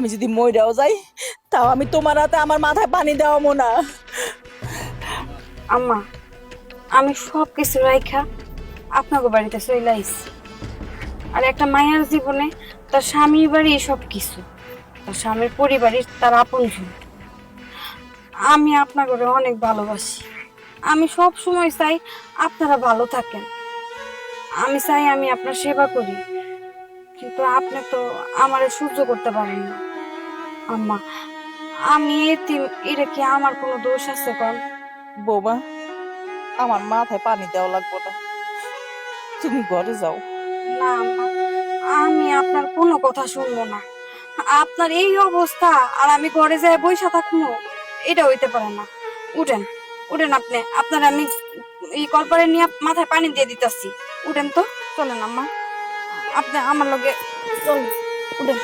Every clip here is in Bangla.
আমি যদি মইরাও যাই, তাও আমি তোমার হাতে আমার মাথায় পানি দেওয়াবো না। আম্মা, আমি সব কিছু রাইখা আপনাকে বাড়িতে চলে আর একটা মায়ের জীবনে তার স্বামীর বাড়ি সব কিছু তার স্বামীর পরিবারের তার আপন আমি আপনাকে অনেক ভালোবাসি। আমি সব সময় চাই আপনারা ভালো থাকেন। আমি চাই আমি আপনার সেবা করি, কিন্তু আপনি তো আমার সহ্য করতে পারেন না। আম্মা আমি এতিম এটা কি আমার কোনো দোষ আছে কন? বৌমা আমার মাথায় পানি দেওয়া লাগবে না। তুমি ঘরে যাও। না আম্মা আমি আপনার কোনো কথা শুনব না। আপনার এই অবস্থা আর আমি ঘরে যাই বইসা থাকব এটা হইতে পারে না। উঠেন উঠেন আপনি আপনার আমি এই কলপারে নিয়ে মাথায় পানি দিয়ে দিতেছি। উঠেন তো চলেন আম্মা। আপনি আমার লগে চলেন উঠেন।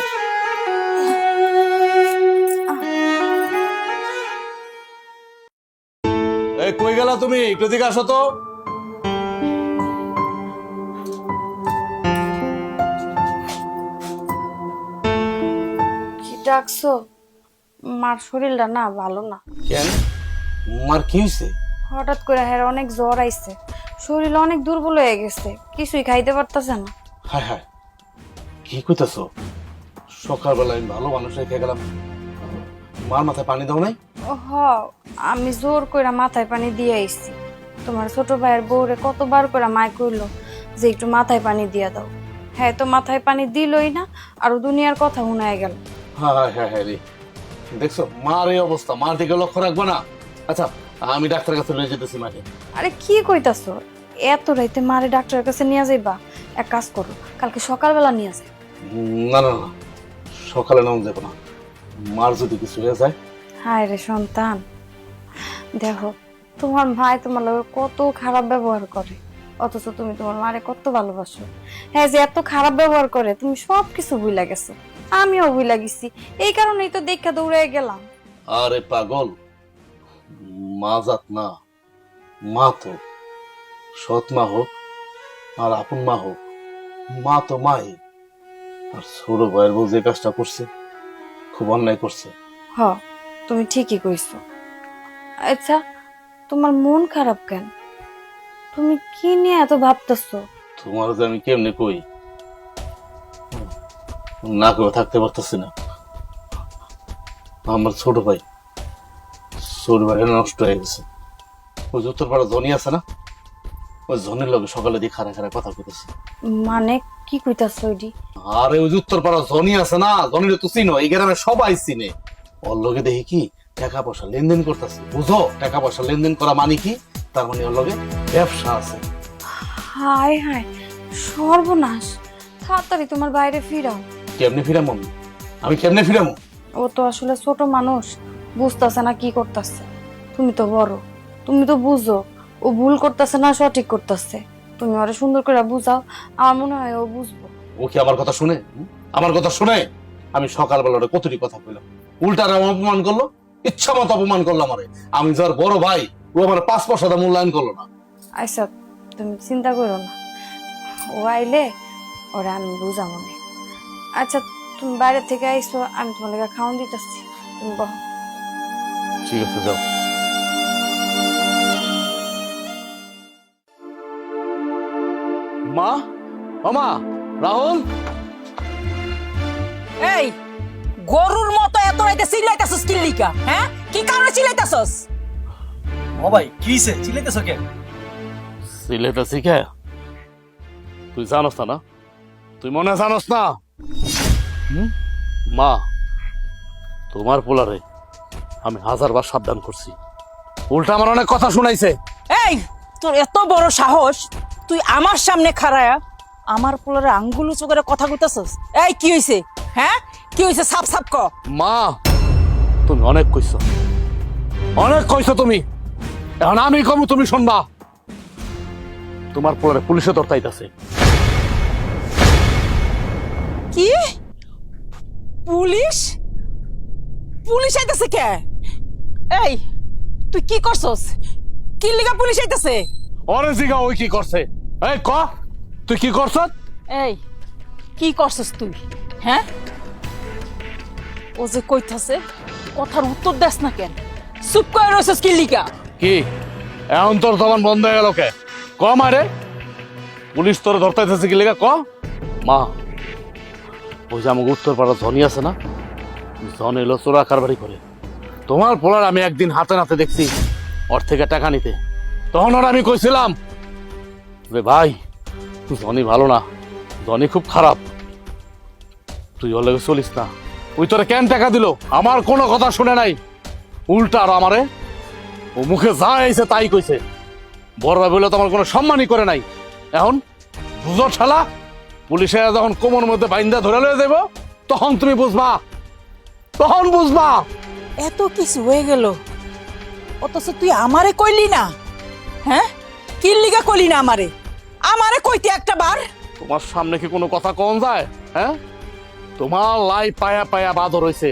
এই কই গেলা তুমি? একটু দিকে আসো তো। কি ডাকছো? মার শরীরটা না ভালো না। কেন? মার কি হয়েছে হঠাৎ করে হ্যাঁ অনেক জ্বর আইছে। শরীর অনেক দুর্বল হয়ে গেছে। কিছুই খাইতে পারতেছে না। হায় হায় কি কইতাছো? সকালবেলা আমি ভালো মানুষ রেখে গেলাম। মার মাথায় পানি দাও নাই? ও হ আমি জোর করে মাথায় পানি দিয়ে আইছি। তোমার ছোট ভাইয়ের বউরে কতবার করে মায় কইলো যে একটু মাথায় পানি দিয়ে দাও। হ্যাঁ তো মাথায় পানি দিলই না আর দুনিয়ার কথা শুনায় গেল। হ্যাঁ হ্যাঁ হ্যাঁ হ্যাঁ রে। দেখছ মার এই অবস্থা মার দিকে লক্ষ্য রাখব না? আচ্ছা আমি ডাক্তারের কাছে লয়ে যেতেছি মাকে। আরে কি কইতাছো? এত রাইতে মারে ডাক্তারের কাছে নিয়ে যাইবা? এক কাজ করো কালকে সকালবেলা নিয়ে যাই। না না না সকালে নাম যাব না। মার যদি কিছু হয়ে যায়। হায় রে সন্তান। দেখো তোমার ভাই তোমার লগে কত খারাপ ব্যবহার করে। অথচ তুমি তোমার মারে কত ভালোবাসো। হ্যাঁ যে এত খারাপ ব্যবহার করে তুমি সব কিছু বুইলা গেছো। আমিও বুইলা গেছি। এই কারণেই তো দেখা দৌড়ে গেলাম। আরে পাগল মা জাত না মা তো। সৎ মা হোক আর আপন মা হোক মা তো মাই। আর ছোট ভাইয়ের বউ যে কাজটা করছে খুব অন্যায় করছে। হ তুমি ঠিকই কইছো। আচ্ছা তোমার মন খারাপ কেন? তুমি কি নিয়ে এত ভাবতেছো? তোমার যে আমি কেমনে কই? না করে থাকতে পারতেছি না। আমার ছোট ভাই ছোট ভাই নষ্ট হয়ে গেছে। ওই যে উত্তরপাড়া জনি আছে না? ওই জনের লগে সকালে দিয়ে খারা খারা কথা কইতেছে। মানে কি কইতাছো এডি আরে ওই যে উত্তরপাড়া জনি আছে না? জনির তো চিনো এই গ্রামে সবাই চিনে। ওর লগে দেখি কি? টাকা পয়সা লেনদেন করতেছে বুঝো? টাকা পয়সা লেনদেন করা মানে কি? তার মানে ওর লগে ব্যবসা আছে। হায় হায় সর্বনাশ। তাড়াতাড়ি তোমার বাইরে ফিরাও। কেমনে ফিরাম আমি? আমি কেমনে ফিরামো? ও তো আসলে ছোট মানুষ বুঝতেছে না কি করতেছে। তুমি তো বড় তুমি তো বুঝো ও ভুল করতেছে না সঠিক করতেছে। তুমি ওরা সুন্দর করে বুঝাও আমার মনে হয় ও বুঝব। ও কি আমার কথা শুনে? আমার কথা শুনে? আমি সকালবেলা ওটা কতটি কথা কইলাম? উল্টার অপমান করল? ইচ্ছা মতো অপমান করলাম আমারে। আমি যার বড় ভাই ও আমার পাঁচ পয়সা দাম মূল্যায়ন করল না। আচ্ছা তুমি চিন্তা করো না। ও আইলে ওরা আমি বুঝাবো মনে আচ্ছা তুমি বাইরে থেকে আইসো আমি তোমার লেগে খাওয়ান দিতেছি। তুমি বহ। ঠিক আছে যাও। মা? ও মা রাহুল? এই গরুর রাইতে চিল্লাইতেছস কি লিকা হ্যাঁ? কি কারণে চিল্লাইতেছস ও ভাই কি চিল্লাইতেছ তুই জানোস না না? তুই মনে জানোস না? মা তোমার পোলারে আমি হাজারবার সাবধান করছি। উল্টা আমার অনেক কথা শুনাইছে। এই তোর এত বড় সাহস তুই আমার সামনে খাড়ায়া আমার পোলারে আঙ্গুল উঁচু করে কথা কইতাছস? এই কি হইছে? হ্যাঁ? কি হইছে? সাপ সাপ ক। মা তুমি অনেক কইছো। অনেক কইছো তুমি। এখন আমি কমু তুমি শুনবা। তোমার পোলারে পুলিশে দরতাইতাছে কি? পুলিশ? পুলিশ আইতাছে কে? এই তুই কি করছস? কি লিগা পুলিশ আইতাছে? অরে জিগা ওই কি করছে? এই ক? তুই কি করছ এই কি করছস তুই? হ্যাঁ? ও যে কইতাছে, কথার উত্তর দেস না কেন? চুপ করে রয়েছিস কি লিগা? কি? এখন তোর তখন বন্ধ হয়ে গেল কে? ক মারে পুলিশ তোর ধরতে এসেছে কি লেগে? ক? মা, ওই যে আমাকে উত্তর পাড়া ধনী আছে না? জন এলো চোরা কারবারি করে। তোমার পোলার আমি একদিন হাতে নাতে দেখছি, ওর থেকে টাকা নিতে। তখন ওর আমি কইছিলাম যে, ভাই, জনি ভালো না, জনি খুব খারাপ। তুই ওর লেগে চলিস না। ওই তোরে কেন টাকা দিল? আমার কোনো কথা শুনে নাই। উল্টা আর আমারে। ও মুখে যা আইছে তাই কইছে। বড় ভাই বলে তোমার কোনো সম্মানই করে নাই। এখন বুঝো ঠেলা পুলিশে যখন কোমর মধ্যে বাইন্দা ধরে লয়ে দেব তখন তুমি বুঝবা। তখন বুঝবা। এত কিছু হয়ে গেল। অথচ তুই আমারে কইলি না? হ্যাঁ? কি লিগা কইলি না আমারে? আমারে কইতে একটা বার। তোমার সামনে কি কোনো কথা কম যায়? হ্যাঁ? তোমার লাই পায়া পায়া বাদর হয়েছে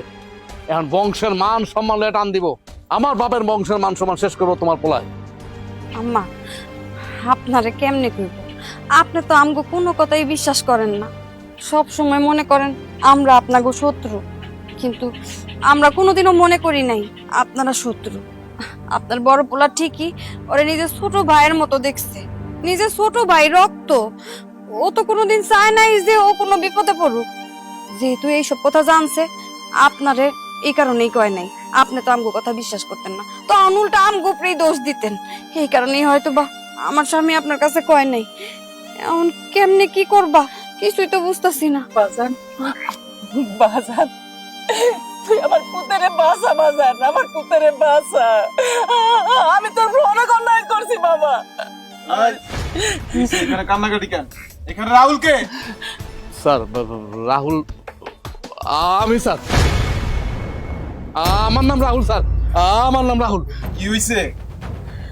এখন বংশের মান সম্মান টান দিব। আমার বাপের বংশের মান সম্মান শেষ করব তোমার পোলায়। আম্মা, আপনারে কেমনে কইব? আপনি তো আমগো কোনো কথাই বিশ্বাস করেন না। সব সময় মনে করেন, আমরা আপনাগো শত্রু। কিন্তু আমরা কোনোদিনও মনে করি নাই, আপনারা শত্রু। আপনার বড় পোলা ঠিকই ওরে নিজের ছোট ভাইয়ের মতো দেখছে। নিজের ছোট ভাই রক্ত। ও তো কোনোদিন চায় নাই যে ও কোনো বিপদে পড়ুক। যেহেতু এইসব কথা জানছে আপনারে এই কারণেই কয় নাই। আপনি তো আমগো কথা বিশ্বাস করতেন না। তো অনুলটা আমগো উপরেই দোষ দিতেন। এই কারণেই হয়তো বা আমার স্বামী আপনার কাছে কয় নাই। এখন কেমনে কি করবা? কিছুই তো বুঝতেছি না। বাজান বাজান তুই আমার পুতেরে বাসা বাজান আমার পুতেরে বাসা আমি তোর অনেক অন্যায় করছি বাবা। এখানে কান্নাকাটি কেন? এখানে রাহুল কে স্যার রাহুল আমি স্যার। আমার নাম রাহুল স্যার। আমার নাম রাহুল। কি হইছে?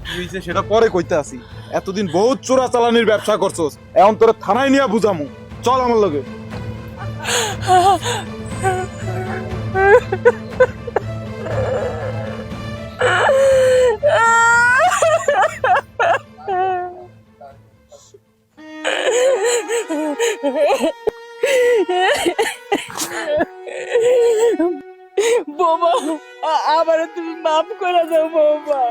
কি হইছে সেটা পরে কইতে আসি। এতদিন বহুত চোরা চালানির ব্যবসা করছস। এখন তোরে থানায় নিয়ে বুঝামু। চল আমার লগে। বাবা আমারে তুমি মাফ করে দাও বাবা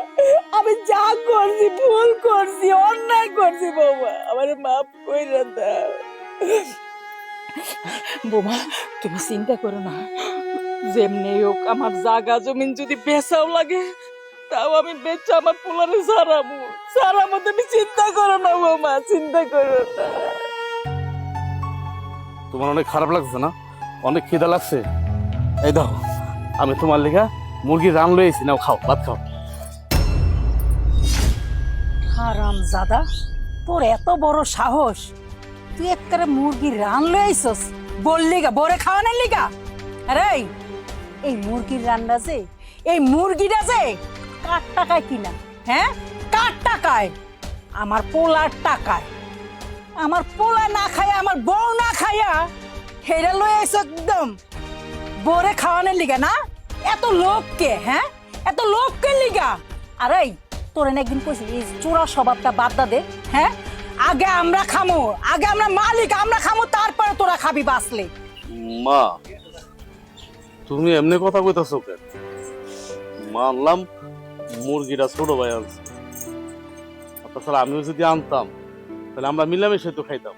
আমি যা করছি ভুল করছি, অন্যায় করছি বাবা আমারে মাফ করে দাও। বোমা, তুমি চিন্তা করো না। যেমনি হোক, আমার জাগা জমিন যদি বেচাও লাগে, তাও আমি বেচা আমার পোলারে সারাবো সারাবো তুমি চিন্তা করো না বৌমা, চিন্তা করো না। তোমার অনেক খারাপ লাগছে না? অনেক খিদা লাগছে? এই দাও। আমি তোমার লিগা মুরগি রান লয়েছি নাও খাও, ভাত খাও। হারাম জাদা, তোর এত বড় সাহস। তুই একবারে মুরগি রান লই আইছস বললি গা বরে খাওয়ানোর লিগা? আরে এই মুরগির রান্না যে, এই মুরগিটা যে, কার টাকায় কিনা? হ্যাঁ? কার টাকায়? আমার পোলার টাকায়। আমার পোলা না খায়া, আমার বউ না খায়া, হেরা আইছ একদম। বরে খাওয়ানোর লিগা না? এত লোককে হ্যাঁ? এত লোককে লিগা? আরে তোর একদিন কইছি এই চোরা স্বভাবটা বাদ দা দে হ্যাঁ? আগে আমরা খামো আগে আমরা মালিক আমরা খামো তারপরে তোরা খাবি বাঁচলে। মা তুমি এমনি কথা কইতাছো কেন? মানলাম মুরগিটা ছোট ভাই আনছে। তাছাড়া আমিও যদি আনতাম তাহলে আমরা মিলামিশে তো খাইতাম।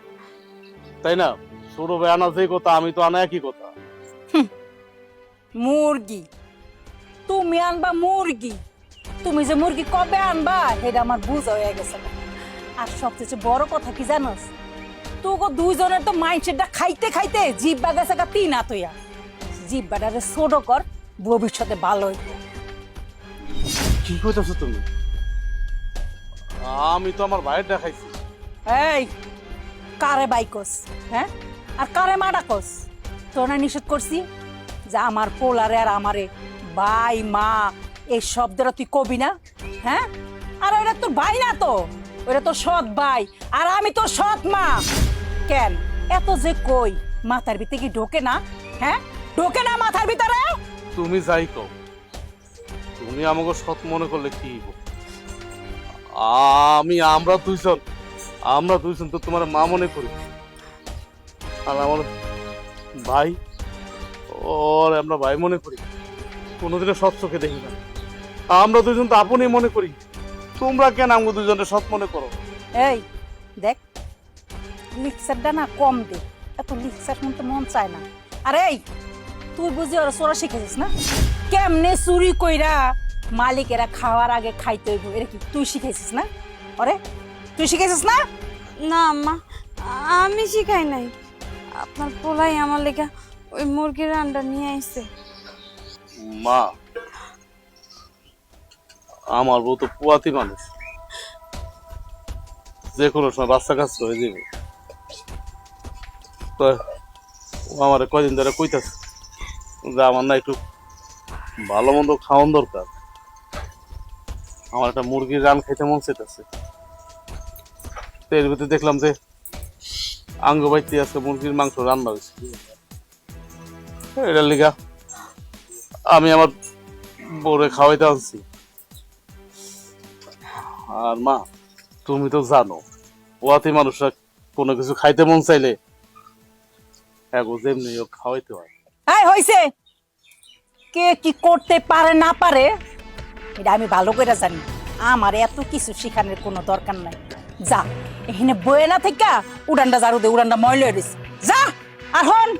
তাই না? ছোট ভাই আনা যে কথা আমি তো আনা একই কথা। মুরগি। তুমি আনবা মুরগি। তুমি যে মুরগি কবে আনবা সেটা আমার বুঝ হয়ে গেছে আর সবচেয়ে বড় কথা কি জানোস? তোকে দুইজনের তো মাইন্ডসেটটা খাইতে খাইতে জিব্বা গেছে গা তিন আতইয়া জিব্বাটারে ছোট কর ভবিষ্যতে ভালো হইবে। কি কইতাছো তুমি? আমি তো আমার ভাইয়ের দেখাইছি। এই কারে বাইকস হ্যাঁ? আর কারে মাডাকস তোর নিষেধ করছি? যে আমার পোলারে আর আমারে, ভাই, মা, এই শব্দটা তুই কবি না? হ্যাঁ? আর ওটা তোর ভাই না তো? ওটা তোর সৎ ভাই। আর আমি তোর সৎ মা। কেন? এত যে কই, মাথার ভিতরে কি ঢোকে না? হ্যাঁ? ঢোকে না মাথার ভিতরে? তুমি যাই কও। তুমি আমাকে সৎ মনে করলে কি? আমি, আমরা দুইজন আমরা দুইজন তো তোমার মা মনে করি। আর আমার ভাই ওর আমরা ভাই মনে করি কোনোদিনও সৎ চোখে দেখি না। আমরা দুজন তো আপনই মনে করি তোমরা কেন আমাকে দুজনে সৎ মনে করো? এই দেখ লিক্সারটা না কম দে এত লিক্সার শুনতে মন চায় না। আরে এই তুই বুঝি ওরা চোরা শিখেছিস না? কেমনে চুরি কইরা মালিকেরা খাওয়ার আগে খাইতে হইব এটা কি তুই শিখেছিস না? আরে তুই শিখেছিস না? না আম্মা আমি শিখাই নাই। আপনার পোলাই আমার লেগা ওই মুরগির আন্ডা নিয়ে আইছে। মা, আমার বউ তো পুয়াতি মানুষ। যে কোনো সময় বাচ্চা কাজ হয়ে যাবে। তো ও আমার কয়দিন ধরে কইতাছে যে আমার না একটু ভালো মন্দ খাওয়ান দরকার। আমার একটা মুরগির রান খাইতে মন চাইতেছে। তো এর ভিতরে দেখলাম যে আঙ্গ বাইতে আছে মুরগির মাংস রান্না হয়েছে। এটার লিগা আমি আমার বউরে খাওয়াইতে আনছি। আর মা, তুমি তো জানো, ওয়াতে মানুষরা কোনো কিছু খাইতে মন চাইলে হ্যাঁ গো যেমনি খাওয়াইতে হয়। হ্যাঁ কে কি করতে পারে, না পারে, এটা আমি ভালো করে জানি। আমার এত কিছু শিখানোর কোনো দরকার নাই। যা, এখানে বয়ে না থেকে, উড়ানটা জারু দে, উড়ানটা ময়লা দিস যা, আর হন।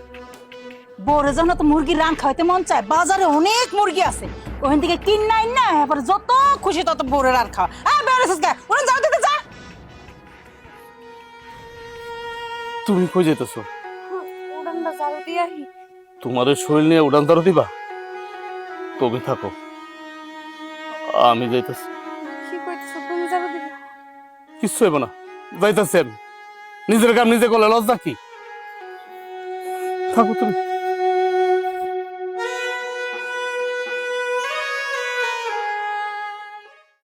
বড় যখন তো মুরগির রান খাইতে মন চায় বাজারে অনেক মুরগি আছে। ওখান থেকে কিন নাই না এবার যত খুশি তত বড় রান খাওয়া। হ্যাঁ যাও দিতে যা। তুমি কই যেতেছো উড়ানটা জারু দিয়ে আহি। তোমার শরীর নিয়ে উড়ান তারা দিবা? তুমি থাকো? আমি যাইতেছি। কি কইতেছো তুমি জারু দিবে কিচ্ছু হইব না যাইতেছি আমি। নিজের কাম নিজে করলে লজ্জা কি? থাকো তুমি।